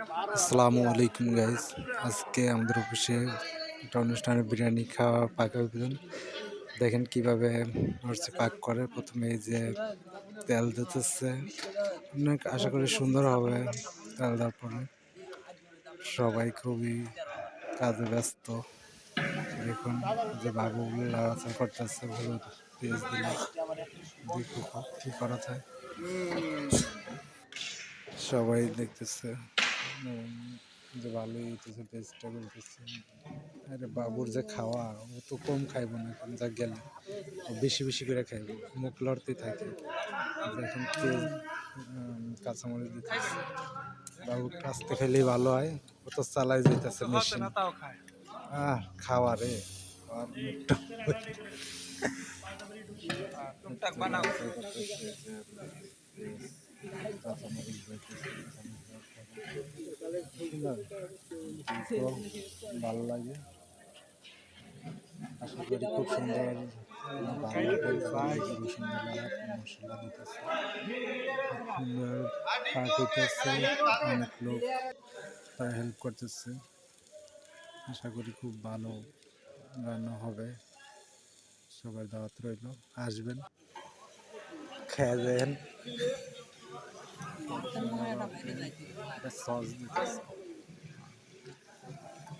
আসসালামু আলাইকুম গাইস আজকে আমাদের অফিসে একটা অনুষ্ঠানে বিরিয়ানি খাওয়া পাক আয়োজন দেখেন কীভাবে হচ্ছে পাক করে। প্রথমে এই যে তেল দিতেছে। অনেক আশা করি সুন্দর হবে তেল দেওয়ার পরে। সবাই খুবই কাজে ব্যস্ত। দেখুন যে বাবুগুলো লাগাচার করতেছে হলুদ পেঁয়াজ দিলে দেখুক কি করা যায়। সবাই দেখতেছে। যে ভালোই হইতেছে টেস্টটা বলতেছে। আরে বাবুর যে খাওয়া ও তো কম খাইব না এখন যা গেলে। ও বেশি বেশি করে খাইব মুখ লড়তেই থাকে। এখন তেল উম, কাঁচামরিচ দিতেছে। বাবুর কাছতে খাইলেই ভালো হয় ও তো চালাই যেতেছে মেশিন। আহ খাওয়া রে টুকটাক বানাও। ভালো লাগে। আশা করি খুব সুন্দর মশলা দিতেছে সুন্দর পাক হইতেছে। অনেক লোক তারা হেল্প করতেছে আশা করি খুব ভালো রান্না হবে। সবার দাওয়াত রইল আসবেন খেয়ে দেন। সস দিতেছে না না, না। এগুলো দিয়ে দিই। তারপরে মানে কি, হুম, যেটা একটু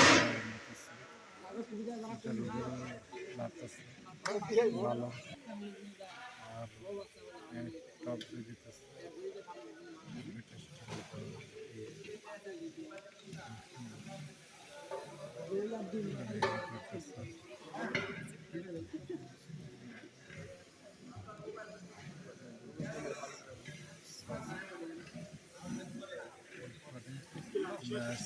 ভালো আর টপ দিতেছে ব্যাস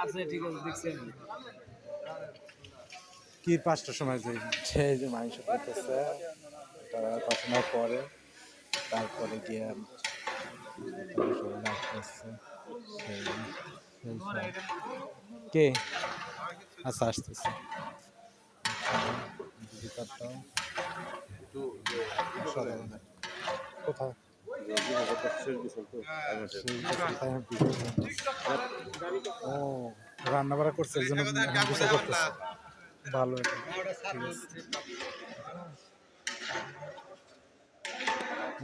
আছে ঠিক আছে দেখছেন কি পাঁচটার সময় যে সেই যে মাংস দিতেছে তারা কখনো পরে তারপরে গিয়ে। কে আচ্ছা আসতেছে সকালে। কোথায়। ও রান্না বাড়া করছে এই জন্য কিছু করতেছে। ভালো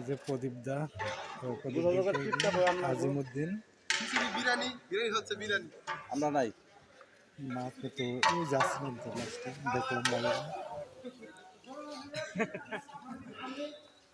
যে প্রদীপ দা আজিমুদ্দিন। বিরিয়ানি বিরিয়ানি হচ্ছে বিরিয়ানি। আমরা নাই। না আপনি তো ওই যাচ্ছিলেন তো লাস্টে দেখলাম ভালো।